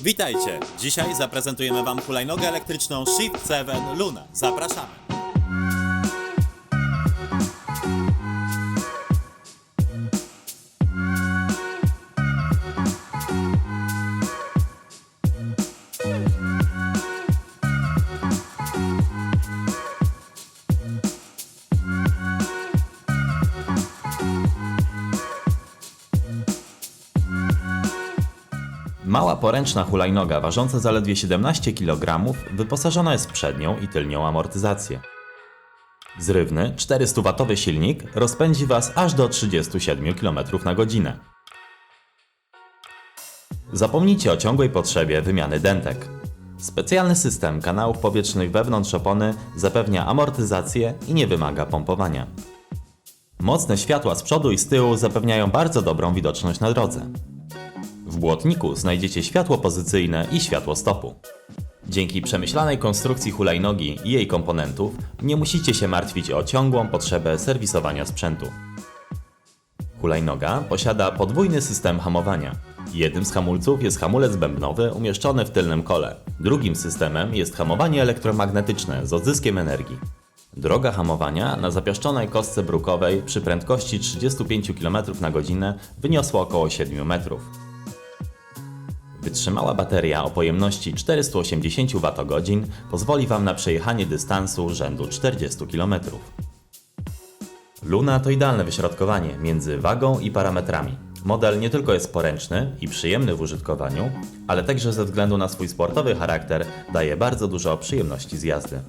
Witajcie! Dzisiaj zaprezentujemy Wam hulajnogę elektryczną Shift 7 Luna. Zapraszamy! Mała poręczna hulajnoga ważąca zaledwie 17 kg wyposażona jest w przednią i tylnią amortyzację. Zrywny 400W silnik rozpędzi Was aż do 37 km na godzinę. Zapomnijcie o ciągłej potrzebie wymiany dentek. Specjalny system kanałów powietrznych wewnątrz opony zapewnia amortyzację i nie wymaga pompowania. Mocne światła z przodu i z tyłu zapewniają bardzo dobrą widoczność na drodze. W błotniku znajdziecie światło pozycyjne i światło stopu. Dzięki przemyślanej konstrukcji hulajnogi i jej komponentów nie musicie się martwić o ciągłą potrzebę serwisowania sprzętu. Hulajnoga posiada podwójny system hamowania. Jednym z hamulców jest hamulec bębnowy umieszczony w tylnym kole. Drugim systemem jest hamowanie elektromagnetyczne z odzyskiem energii. Droga hamowania na zapiaszczonej kostce brukowej przy prędkości 35 km na godzinę wyniosła około 7 metrów. Wytrzymała bateria o pojemności 480 Wh pozwoli Wam na przejechanie dystansu rzędu 40 km. Luna to idealne wyśrodkowanie między wagą i parametrami. Model nie tylko jest poręczny i przyjemny w użytkowaniu, ale także ze względu na swój sportowy charakter daje bardzo dużo przyjemności z jazdy.